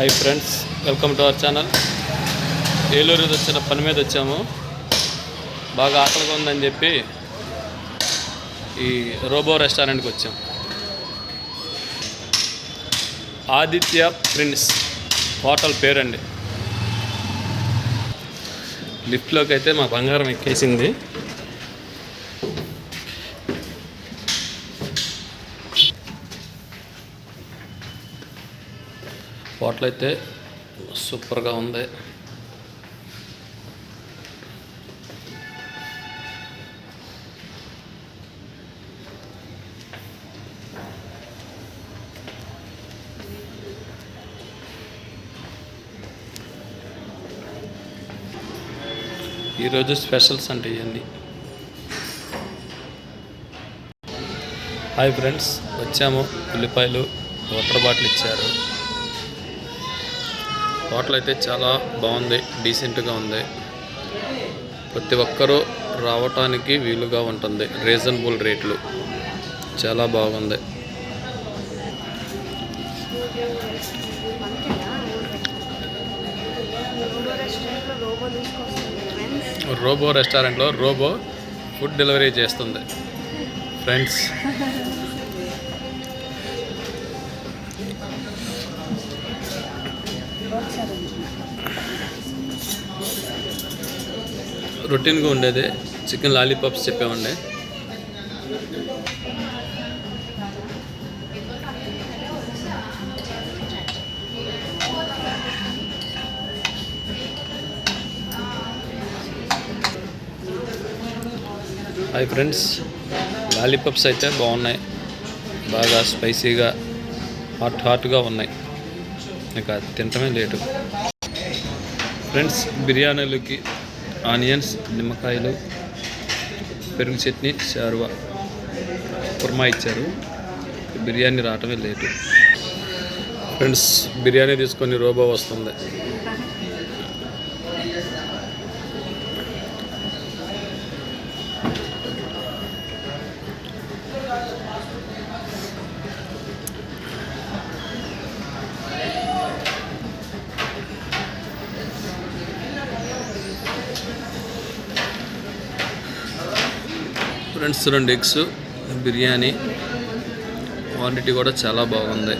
Hi friends welcome to our channel Eluru వచ్చిన పని మీద వచ్చాము. బాగా ఆకలిగా ఉందని చెప్పి ఈ రోబో రెస్టారెంట్కి వచ్చాం. ఆదిత్య ప్రిన్స్ హోటల్ పేరండి. లిఫ్ట్లోకి అయితే మా బంగారం ఎక్కేసింది. హోటల్ అయితే సూపర్గా ఉంది. ఈరోజు స్పెషల్స్ అంటే ఇవన్నీ. హాయ్ ఫ్రెండ్స్ వచ్చాము ఉల్లిపాయలు వాటర్ బాటిల్ ఇచ్చారు. హోటల్ అయితే చాలా బాగుంది డీసెంట్గా ఉంది. ప్రతి ఒక్కరూ రావటానికి వీలుగా ఉంటుంది రీజనబుల్ రేట్లు. చాలా బాగుంది. రోబో రెస్టారెంట్లో రోబో ఫుడ్ డెలివరీ చేస్తుంది. ఫ్రెండ్స్. రొటీన్గా ఉండేది. చికెన్ లాలీపాప్స్ చెప్పామండి హాయ్ ఫ్రెండ్స్. లాలీపాప్స్ అయితే బాగున్నాయి. బాగా స్పైసీగా హాట్ హాట్గా ఉన్నాయి. ఇంకా తినటమే లేటు. ఫ్రెండ్స్ బిర్యానీలకి ఆనియన్స్ నిమ్మకాయలు పెరుగు చట్నీ చారువ కుర్మా ఇచ్చారు. బిర్యానీ రావటమే లేటు. ఫ్రెండ్స్ బిర్యానీ తీసుకొని రోబో వస్తుంది. ఫ్రెండ్స్ రెండు ఎగ్స్ బిర్యానీ. క్వాంటిటీ కూడా చాలా బాగుంది.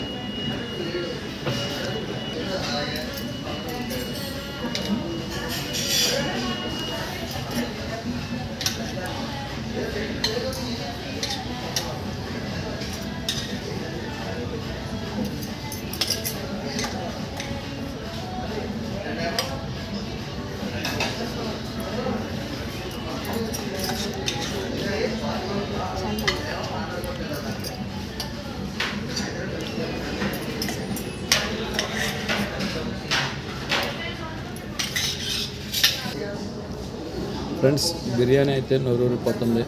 ఫ్రెండ్స్ బిర్యానీ అయితే నూరూరిపోతుంది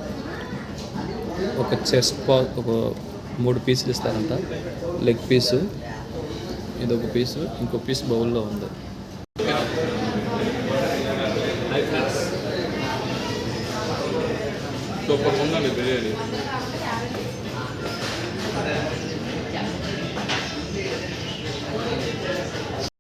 ఒక చెస్ట్ పా ఒక మూడు పీసులు ఇస్తారంట. లెగ్ పీసు ఇది ఒక పీసు ఇంకో పీస్ బౌల్లో ఉంది. సూపర్ ఉందండి బిర్యానీ.